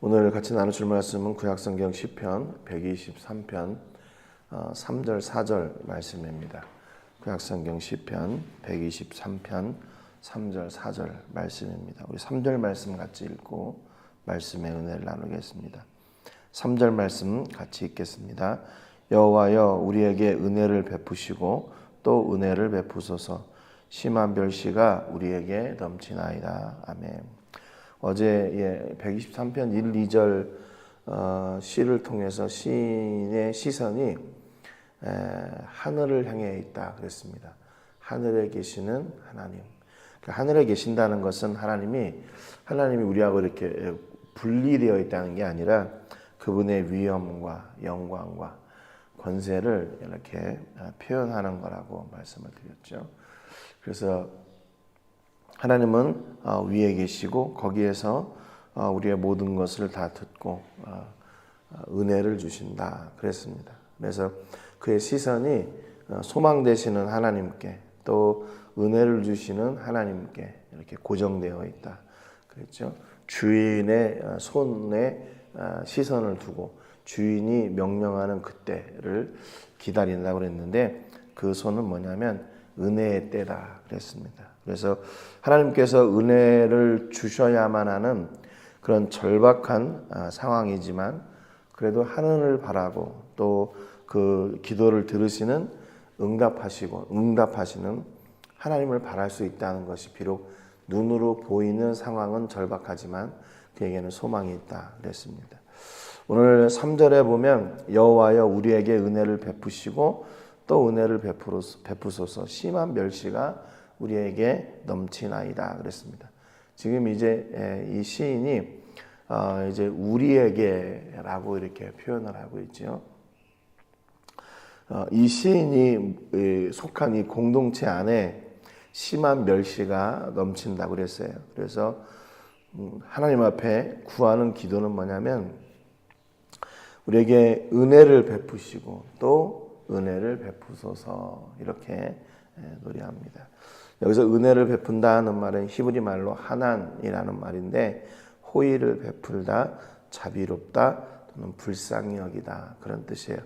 오늘 같이 나누실 말씀은 구약성경 10편 123편 3절 4절 말씀입니다. 구약성경 10편 123편 3절 4절 말씀입니다. 우리 3절 말씀 같이 읽고 말씀의 은혜를 나누겠습니다. 3절 말씀 같이 읽겠습니다. 여호와여 우리에게 은혜를 베푸시고 또 은혜를 베푸소서 심한 멸시가 우리에게 넘치나이다. 아멘. 어제 123편 1, 2절 어, 시를 통해서 시인의 시선이 에, 하늘을 향해 있다 그랬습니다. 하늘에 계시는 하나님. 그 하늘에 계신다는 것은 하나님이 하나님이 우리하고 이렇게 분리되어 있다는 게 아니라 그분의 위엄과 영광과 권세를 이렇게 표현하는 거라고 말씀을 드렸죠. 그래서 하나님은 어, 위에 계시고 거기에서 어, 우리의 모든 것을 다 듣고 어, 은혜를 주신다 그랬습니다. 그래서 그의 시선이 소망 되시는 하나님께 또 은혜를 주시는 하나님께 이렇게 고정되어 있다 그랬죠. 주인의 손에 시선을 두고 주인이 명령하는 그때를 기다린다고 그랬는데 그 손은 뭐냐면 은혜의 때다 그랬습니다. 그래서 하나님께서 은혜를 주셔야만 하는 그런 절박한 상황이지만 그래도 하늘을 바라고 또 그 기도를 들으시는 응답하시고 응답하시는 하나님을 바랄 수 있다는 것이 비록 눈으로 보이는 상황은 절박하지만 그에게는 소망이 있다 그랬습니다. 오늘 3절에 보면 여호와여 우리에게 은혜를 베푸시고 또 은혜를 베푸소서 심한 멸시가 우리에게 넘치나이다 그랬습니다. 지금 이제 이 시인이 어, 이제 우리에게라고 이렇게 표현을 하고 있죠. 어, 이 시인이 속한 이 공동체 안에 심한 멸시가 넘친다고 그랬어요. 그래서 음, 하나님 앞에 구하는 기도는 뭐냐면 우리에게 은혜를 베푸시고 또 은혜를 베푸소서 이렇게 노래합니다. 여기서 은혜를 베푼다는 말은 히브리 말로 하난이라는 말인데 호의를 베풀다, 자비롭다 또는 불쌍히 여기다 그런 뜻이에요.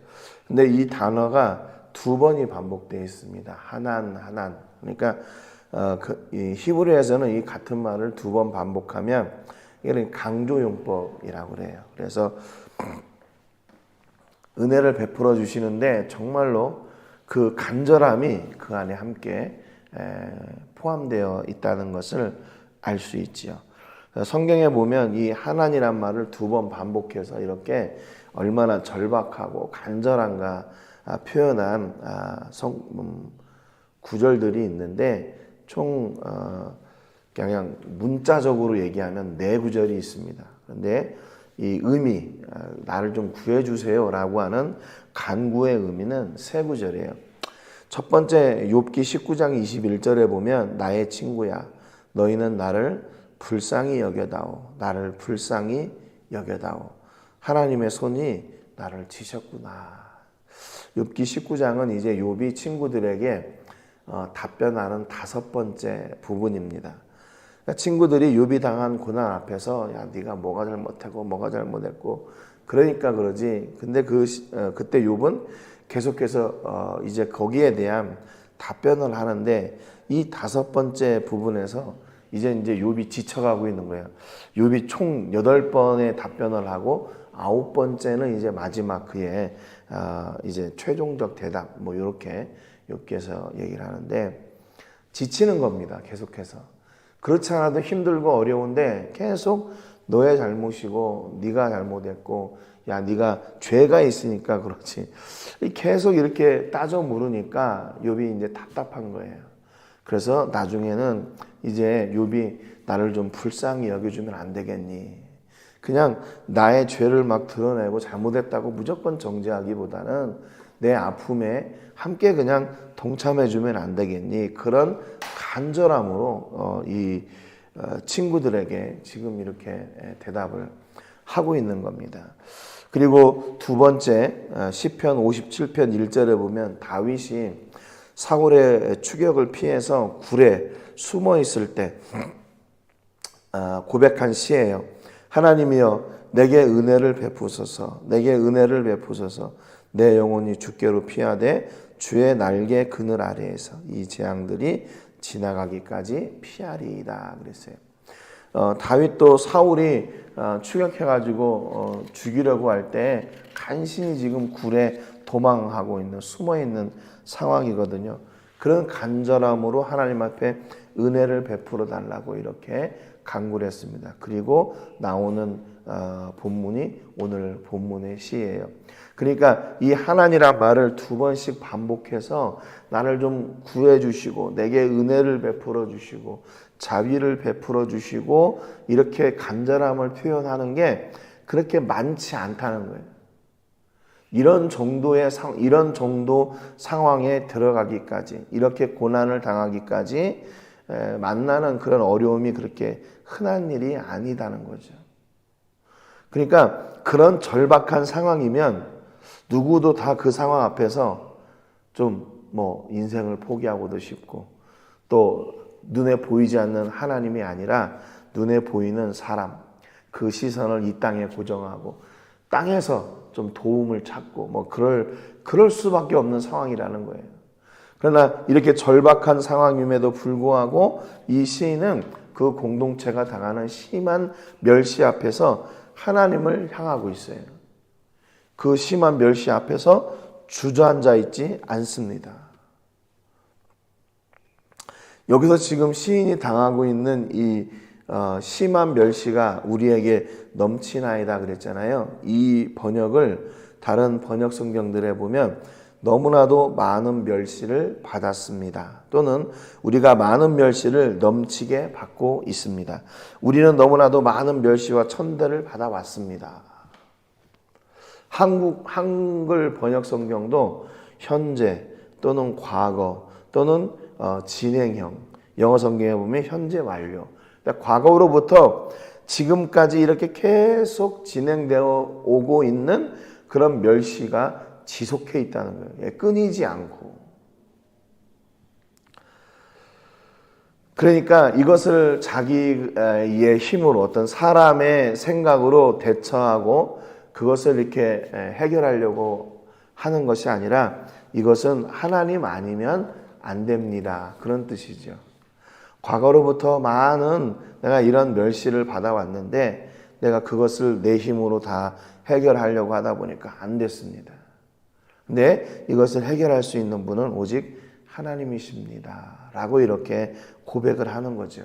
근데 이 단어가 두 번이 반복되어 있습니다. 하난, 하난. 그러니까 어, 그, 이 히브리에서는 이 같은 말을 두 번 반복하면 이는 강조용법이라고 그래요. 그래서 은혜를 베풀어 주시는데 정말로 그 간절함이 그 안에 함께 포함되어 있다는 것을 알 수 있지요. 성경에 보면 이 하나님이란 말을 두 번 반복해서 이렇게 얼마나 절박하고 간절한가 아, 표현한 아, 성 음, 구절들이 있는데 총 어, 그냥 문자적으로 얘기하면 네 구절이 있습니다. 그런데 이 의미 아, 나를 좀 구해 주세요 라고 하는 간구의 의미는 세 구절이에요. 첫 번째 욥기 19장 21절에 보면 나의 친구야 너희는 나를 불쌍히 여겨다오 나를 불쌍히 여겨다오 하나님의 손이 나를 치셨구나. 욥기 19장은 이제 욥이 친구들에게 어, 답변하는 다섯 번째 부분입니다. 그러니까 친구들이 욥이 당한 고난 앞에서 야 네가 뭐가 잘못하고 뭐가 잘못했고 그러니까 그러지. 근데 그 어, 그때 욥은 계속해서 어, 이제 거기에 대한 답변을 하는데 이 다섯 번째 부분에서 이제 이제 욥이 지쳐가고 있는 거예요. 욥이 총 여덟 번의 답변을 하고 아홉 번째는 이제 마지막 그의 어, 이제 최종적 대답 뭐 이렇게 욥기에서 얘기를 하는데 지치는 겁니다. 계속해서 그렇지 않아도 힘들고 어려운데 계속 너의 잘못이고 네가 잘못했고 야 네가 죄가 있으니까 그렇지 계속 이렇게 따져 물으니까 욥이 이제 답답한 거예요. 그래서 나중에는 이제 욥이 나를 좀 불쌍히 여겨주면 안 되겠니? 그냥 나의 죄를 막 드러내고 잘못했다고 무조건 정죄하기보다는 내 아픔에 함께 그냥 동참해주면 안 되겠니? 그런 간절함으로 어, 이 어, 친구들에게 지금 이렇게 대답을 하고 있는 겁니다. 그리고 두 번째 어, 시편 57편 1절에 보면 다윗이 사울의 추격을 피해서 굴에 숨어 있을 때 고백한 시예요. 하나님이여 내게 은혜를 베푸소서 내게 은혜를 베푸소서 내 영혼이 주께로 피하되 주의 날개 그늘 아래에서 이 재앙들이 지나가기까지 피하리이다 그랬어요. 어, 다윗도 사울이 어, 추격해가지고 어, 죽이려고 할 때 간신히 지금 굴에 도망하고 있는 숨어 있는 상황이거든요. 그런 간절함으로 하나님 앞에 은혜를 베풀어 달라고 이렇게 간구를 했습니다. 그리고 나오는 어, 본문이 오늘 본문의 시예요. 그러니까 이 하나님이란 말을 두 번씩 반복해서 나를 좀 구해 주시고 내게 은혜를 베풀어 주시고 자비를 베풀어 주시고 이렇게 간절함을 표현하는 게 그렇게 많지 않다는 거예요. 이런 정도의 상, 이런 정도 상황에 들어가기까지 이렇게 고난을 당하기까지 에, 만나는 그런 어려움이 그렇게 흔한 일이 아니다는 거죠. 그러니까 그런 절박한 상황이면 누구도 다 그 상황 앞에서 좀 뭐 인생을 포기하고도 싶고 또 눈에 보이지 않는 하나님이 아니라 눈에 보이는 사람 그 시선을 이 땅에 고정하고 땅에서 좀 도움을 찾고 뭐 그럴 그럴 수밖에 없는 상황이라는 거예요. 그러나 이렇게 절박한 상황임에도 불구하고 이 시인은 그 공동체가 당하는 심한 멸시 앞에서 하나님을 향하고 있어요. 그 심한 멸시 앞에서 주저앉아 있지 않습니다. 여기서 지금 시인이 당하고 있는 이 어, 심한 멸시가 우리에게 넘치나이다 그랬잖아요. 이 번역을 다른 번역 성경들에 보면 너무나도 많은 멸시를 받았습니다. 또는 우리가 많은 멸시를 넘치게 받고 있습니다. 우리는 너무나도 많은 멸시와 천대를 받아왔습니다. 한국 한글 번역 성경도 현재 또는 과거 또는 어, 진행형 영어 성경에 보면 현재 완료. 그러니까 과거로부터 지금까지 이렇게 계속 진행되어 오고 있는 그런 멸시가 지속해 있다는 거예요. 예, 끊이지 않고. 그러니까 이것을 자기의 힘으로 어떤 사람의 생각으로 대처하고 그것을 이렇게 해결하려고 하는 것이 아니라 이것은 하나님 아니면 안 됩니다. 그런 뜻이죠. 과거로부터 많은 내가 이런 멸시를 받아왔는데 내가 그것을 내 힘으로 다 해결하려고 하다 보니까 안 됐습니다. 근데 이것을 해결할 수 있는 분은 오직 하나님이십니다. 라고 이렇게 고백을 하는 거죠.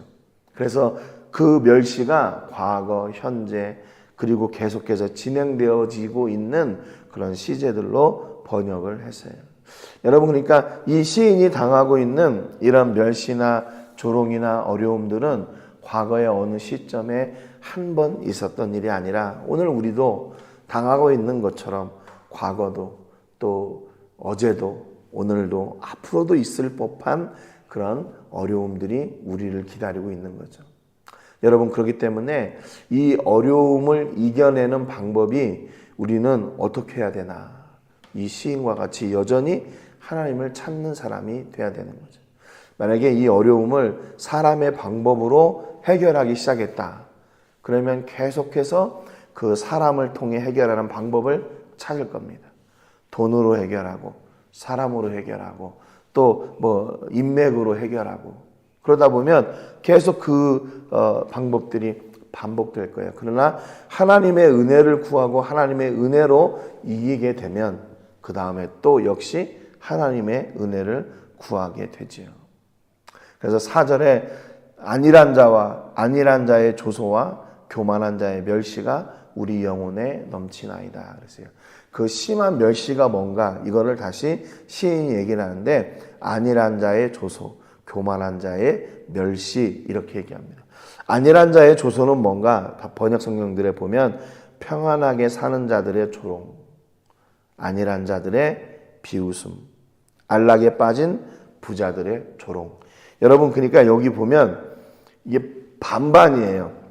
그래서 그 멸시가 과거, 현재, 그리고 계속해서 진행되어지고 있는 그런 시제들로 번역을 했어요. 여러분, 그러니까 이 시인이 당하고 있는 이런 멸시나 조롱이나 어려움들은 과거의 어느 시점에 한 번 있었던 일이 아니라 오늘 우리도 당하고 있는 것처럼 과거도 또 어제도 오늘도 앞으로도 있을 법한 그런 어려움들이 우리를 기다리고 있는 거죠. 여러분 그렇기 때문에 이 어려움을 이겨내는 방법이 우리는 어떻게 해야 되나? 이 시인과 같이 여전히 하나님을 찾는 사람이 돼야 되는 거죠. 만약에 이 어려움을 사람의 방법으로 해결하기 시작했다. 그러면 계속해서 그 사람을 통해 해결하는 방법을 찾을 겁니다. 돈으로 해결하고, 사람으로 해결하고, 또 뭐 인맥으로 해결하고, 그러다 보면 계속 그 어, 방법들이 반복될 거예요. 그러나 하나님의 은혜를 구하고 하나님의 은혜로 이기게 되면 그 다음에 또 역시 하나님의 은혜를 구하게 되지요. 그래서 사절에 안일한 자와 안일한 자의 조소와 교만한 자의 멸시가 우리 영혼에 넘치나이다. 그랬어요. 그 심한 멸시가 뭔가 이거를 다시 시인이 얘기를 하는데 안일한 자의 조소, 교만한 자의 멸시 이렇게 얘기합니다. 안일한 자의 조소는 뭔가 번역 성경들에 보면 평안하게 사는 자들의 조롱, 안일한 자들의 비웃음, 안락에 빠진 부자들의 조롱. 여러분 그러니까 여기 보면 이게 반반이에요.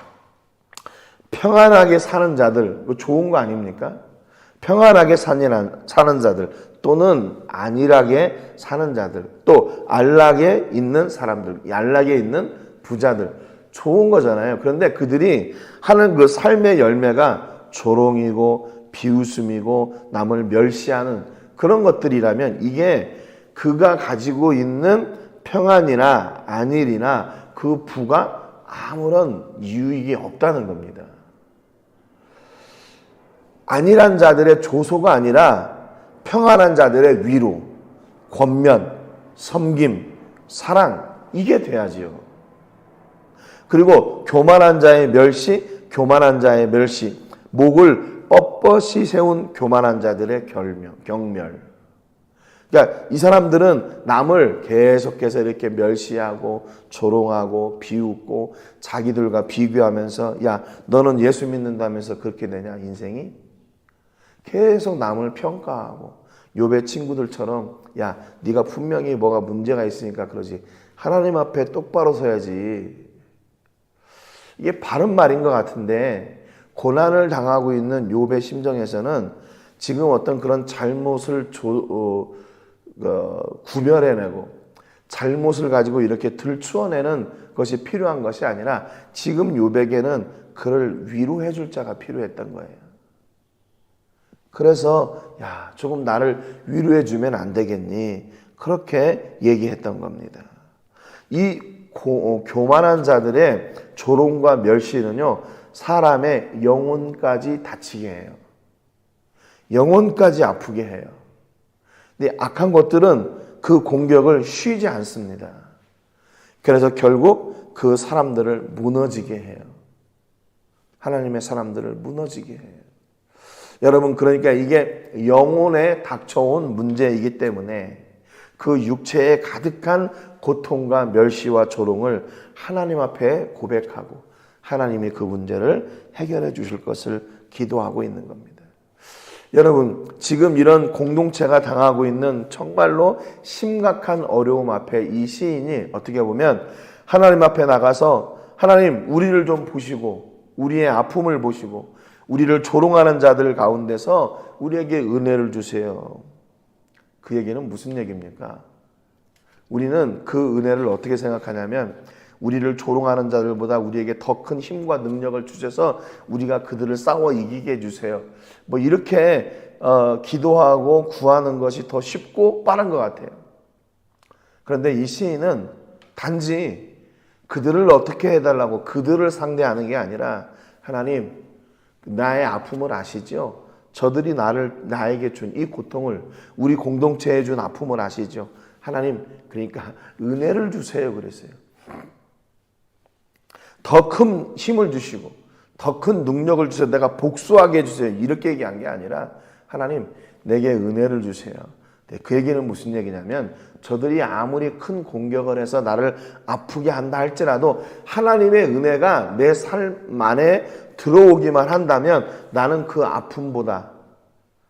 평안하게 사는 자들, 좋은 거 아닙니까? 평안하게 사는 자들 또는 안일하게 사는 자들 또 안락에 있는 사람들, 안락에 있는 부자들 좋은 거잖아요. 그런데 그들이 하는 그 삶의 열매가 조롱이고 비웃음이고 남을 멸시하는 그런 것들이라면 이게 그가 가지고 있는 평안이나 안일이나 그 부가 아무런 유익이 없다는 겁니다. 안일한 자들의 조소가 아니라 평안한 자들의 위로, 권면, 섬김, 사랑 이게 돼야지요. 그리고 교만한 자의 멸시, 교만한 자의 멸시, 목을 뻣뻣이 세운 교만한 자들의 결명, 경멸. 그러니까 이 사람들은 남을 계속해서 이렇게 멸시하고 조롱하고 비웃고 자기들과 비교하면서 야 너는 예수 믿는다면서 그렇게 되냐 인생이 계속 남을 평가하고 요배 친구들처럼 야 네가 분명히 뭐가 문제가 있으니까 그러지 하나님 앞에 똑바로 서야지 이게 바른 말인 것 같은데 고난을 당하고 있는 요배 심정에서는 지금 어떤 그런 잘못을 조, 어, 어, 구별해내고 잘못을 가지고 이렇게 들추어내는 것이 필요한 것이 아니라 지금 요백에는 그를 위로해 줄 자가 필요했던 거예요. 그래서 야 조금 나를 위로해 주면 안 되겠니? 그렇게 얘기했던 겁니다. 이 고, 어, 교만한 자들의 조롱과 멸시는요 사람의 영혼까지 다치게 해요. 영혼까지 아프게 해요. 근데 악한 것들은 그 공격을 쉬지 않습니다. 그래서 결국 그 사람들을 무너지게 해요. 하나님의 사람들을 무너지게 해요. 여러분, 그러니까 이게 영혼에 닥쳐온 문제이기 때문에 그 육체에 가득한 고통과 멸시와 조롱을 하나님 앞에 고백하고 하나님이 그 문제를 해결해 주실 것을 기도하고 있는 겁니다. 여러분, 지금 이런 공동체가 당하고 있는 정말로 심각한 어려움 앞에 이 시인이 어떻게 보면 하나님 앞에 나가서 하나님, 우리를 좀 보시고, 우리의 아픔을 보시고, 우리를 조롱하는 자들 가운데서 우리에게 은혜를 주세요. 그 얘기는 무슨 얘기입니까? 우리는 그 은혜를 어떻게 생각하냐면 우리를 조롱하는 자들보다 우리에게 더 큰 힘과 능력을 주셔서 우리가 그들을 싸워 이기게 해주세요. 뭐 이렇게 어, 기도하고 구하는 것이 더 쉽고 빠른 것 같아요. 그런데 이 시인은 단지 그들을 어떻게 해달라고 그들을 상대하는 게 아니라 하나님 나의 아픔을 아시죠? 저들이 나를 나에게 준 이 고통을 우리 공동체에 준 아픔을 아시죠? 하나님 그러니까 은혜를 주세요 그랬어요. 더 큰 힘을 주시고 더 큰 능력을 주세요. 내가 복수하게 해주세요. 이렇게 얘기한 게 아니라 하나님 내게 은혜를 주세요. 네, 그 얘기는 무슨 얘기냐면 저들이 아무리 큰 공격을 해서 나를 아프게 한다 할지라도 하나님의 은혜가 내 삶 안에 들어오기만 한다면 나는 그 아픔보다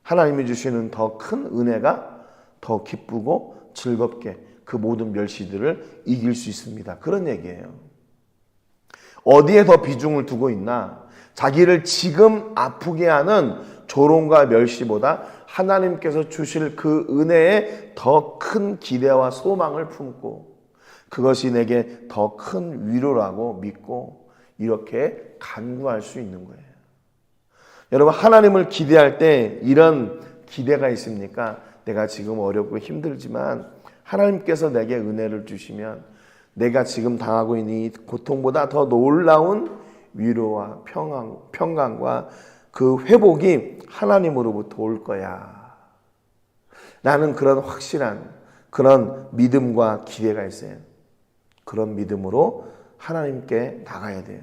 하나님이 주시는 더 큰 은혜가 더 기쁘고 즐겁게 그 모든 멸시들을 이길 수 있습니다. 그런 얘기예요. 어디에 더 비중을 두고 있나? 자기를 지금 아프게 하는 조롱과 멸시보다 하나님께서 주실 그 은혜에 더 큰 기대와 소망을 품고 그것이 내게 더 큰 위로라고 믿고 이렇게 간구할 수 있는 거예요. 여러분, 하나님을 기대할 때 이런 기대가 있습니까? 내가 지금 어렵고 힘들지만 하나님께서 내게 은혜를 주시면 내가 지금 당하고 있는 이 고통보다 더 놀라운 위로와 평안, 평강과 그 회복이 하나님으로부터 올 거야. 나는 그런 확실한 그런 믿음과 기대가 있어요. 그런 믿음으로 하나님께 나가야 돼요.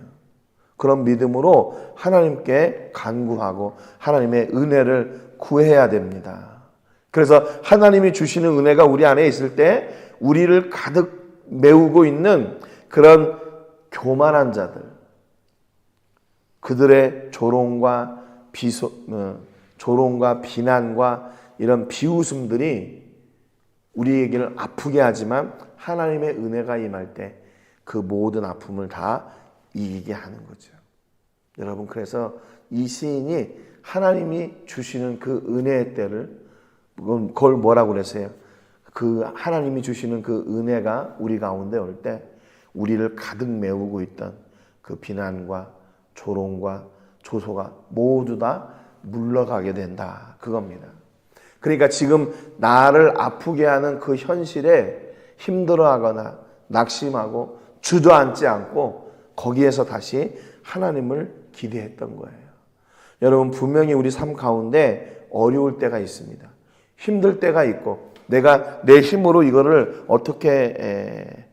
그런 믿음으로 하나님께 간구하고 하나님의 은혜를 구해야 됩니다. 그래서 하나님이 주시는 은혜가 우리 안에 있을 때 우리를 가득 메우고 있는 그런 교만한 자들, 그들의 조롱과 비소, 어, 조롱과 비난과 이런 비웃음들이 우리에게를 아프게 하지만 하나님의 은혜가 임할 때 그 모든 아픔을 다 이기게 하는 거죠. 여러분, 그래서 이 시인이 하나님이 주시는 그 은혜의 때를, 그걸 뭐라고 그랬어요? 그 하나님이 주시는 그 은혜가 우리 가운데 올 때 우리를 가득 메우고 있던 그 비난과 조롱과 조소가 모두 다 물러가게 된다. 그겁니다. 그러니까 지금 나를 아프게 하는 그 현실에 힘들어하거나 낙심하고 주저앉지 않고 거기에서 다시 하나님을 기대했던 거예요. 여러분 분명히 우리 삶 가운데 어려울 때가 있습니다. 힘들 때가 있고 내가 내 힘으로 이거를 어떻게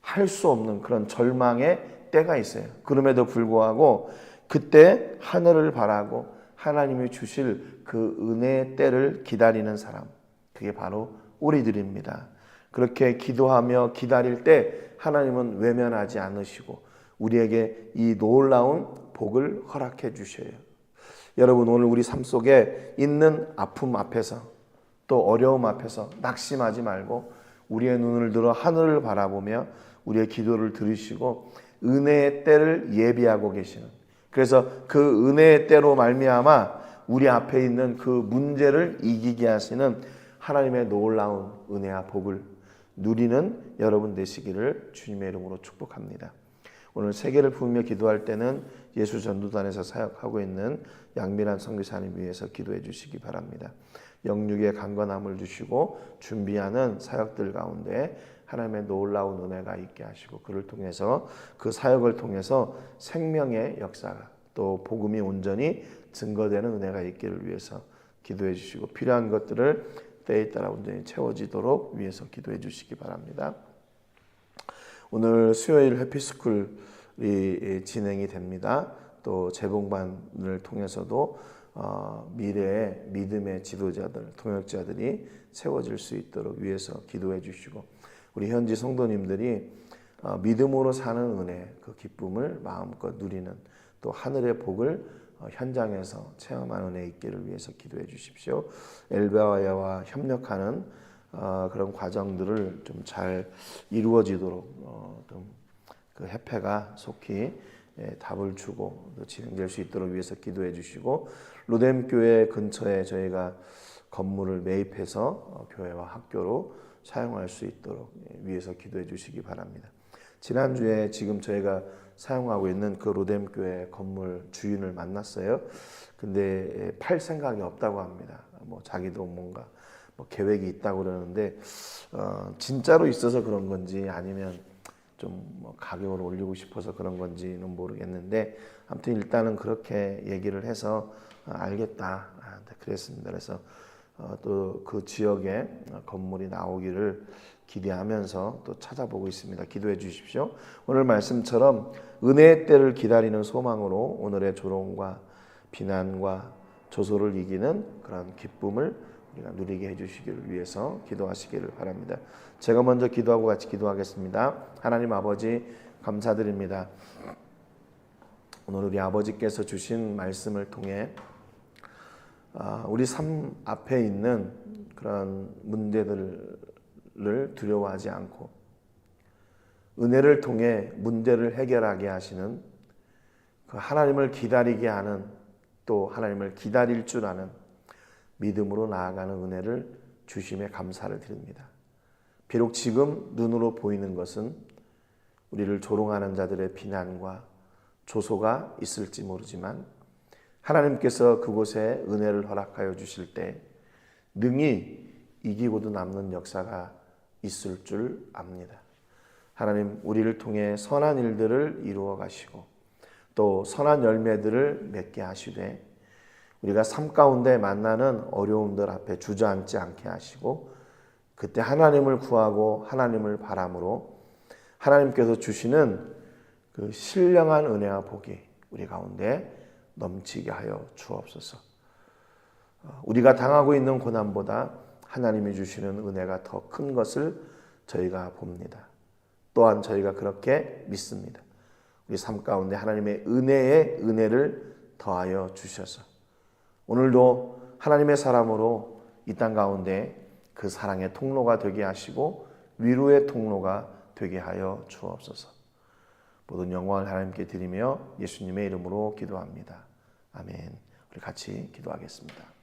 할 수 없는 그런 절망의 때가 있어요. 그럼에도 불구하고 그때 하늘을 바라고 하나님이 주실 그 은혜의 때를 기다리는 사람. 그게 바로 우리들입니다. 그렇게 기도하며 기다릴 때 하나님은 외면하지 않으시고 우리에게 이 놀라운 복을 허락해 주셔요. 여러분 오늘 우리 삶 속에 있는 아픔 앞에서 또 어려움 앞에서 낙심하지 말고 우리의 눈을 들어 하늘을 바라보며 우리의 기도를 들으시고 은혜의 때를 예비하고 계시는 그래서 그 은혜의 때로 말미암아 우리 앞에 있는 그 문제를 이기게 하시는 하나님의 놀라운 은혜와 복을 누리는 여러분 되시기를 주님의 이름으로 축복합니다. 오늘 세계를 부으며 기도할 때는 예수 전도단에서 사역하고 있는 양미란 선교사님 위해서 기도해 주시기 바랍니다. 영육의 강건함을 주시고 준비하는 사역들 가운데 하나님의 놀라운 은혜가 있게 하시고 그를 통해서 그 사역을 통해서 생명의 역사가 또 복음이 온전히 증거되는 은혜가 있기를 위해서 기도해 주시고 필요한 것들을 때에 따라 온전히 채워지도록 위해서 기도해 주시기 바랍니다. 오늘 수요일 해피스쿨이 진행이 됩니다. 또 재봉반을 통해서도 어, 미래의 믿음의 지도자들, 통역자들이 세워질 수 있도록 위해서 기도해 주시고 우리 현지 성도님들이 어, 믿음으로 사는 은혜, 그 기쁨을 마음껏 누리는 또 하늘의 복을 어, 현장에서 체험하는 은혜 있기를 위해서 기도해 주십시오. 엘베와야와 협력하는 어, 그런 과정들을 좀 잘 이루어지도록 어, 좀그 협회가 속히 예, 답을 주고 진행될 수 있도록 위해서 기도해 주시고 로뎀 교회 근처에 저희가 건물을 매입해서 어, 교회와 학교로 사용할 수 있도록 예, 위해서 기도해 주시기 바랍니다. 지난주에 지금 저희가 사용하고 있는 그 로뎀 교회 건물 주인을 만났어요. 근데 예, 팔 생각이 없다고 합니다. 뭐 자기도 뭔가 뭐 계획이 있다고 그러는데 어, 진짜로 있어서 그런 건지 아니면 좀뭐 가격을 올리고 싶어서 그런 건지는 모르겠는데 아무튼 일단은 그렇게 얘기를 해서 어, 알겠다 아, 네, 그랬습니다. 그래서 어, 또그 지역에 건물이 나오기를 기대하면서 또 찾아보고 있습니다. 기도해 주십시오. 오늘 말씀처럼 은혜의 때를 기다리는 소망으로 오늘의 조롱과 비난과 조소를 이기는 그런 기쁨을 우리가 누리게 해주시기를 위해서 기도하시기를 바랍니다. 제가 먼저 기도하고 같이 기도하겠습니다. 하나님 아버지 감사드립니다. 오늘 우리 아버지께서 주신 말씀을 통해 아, 우리 삶 앞에 있는 그런 문제들 을 두려워하지 않고 은혜를 통해 문제를 해결하게 하시는 그 하나님을 기다리게 하는 또 하나님을 기다릴 줄 아는 믿음으로 나아가는 은혜를 주심에 감사를 드립니다. 비록 지금 눈으로 보이는 것은 우리를 조롱하는 자들의 비난과 조소가 있을지 모르지만 하나님께서 그곳에 은혜를 허락하여 주실 때 능히 이기고도 남는 역사가 있을 줄 압니다. 하나님 우리를 통해 선한 일들을 이루어 가시고 또 선한 열매들을 맺게 하시되 우리가 삶 가운데 만나는 어려움들 앞에 주저앉지 않게 하시고 그때 하나님을 구하고 하나님을 바람으로 하나님께서 주시는 그 신령한 은혜와 복이 우리 가운데 넘치게 하여 주옵소서. 어, 우리가 당하고 있는 고난보다 하나님이 주시는 은혜가 더 큰 것을 저희가 봅니다. 또한 저희가 그렇게 믿습니다. 우리 삶 가운데 하나님의 은혜의 은혜를 더하여 주셔서 오늘도 하나님의 사람으로 이 땅 가운데 그 사랑의 통로가 되게 하시고 위로의 통로가 되게 하여 주옵소서. 모든 영광을 하나님께 드리며 예수님의 이름으로 기도합니다. 아멘. 우리 같이 기도하겠습니다.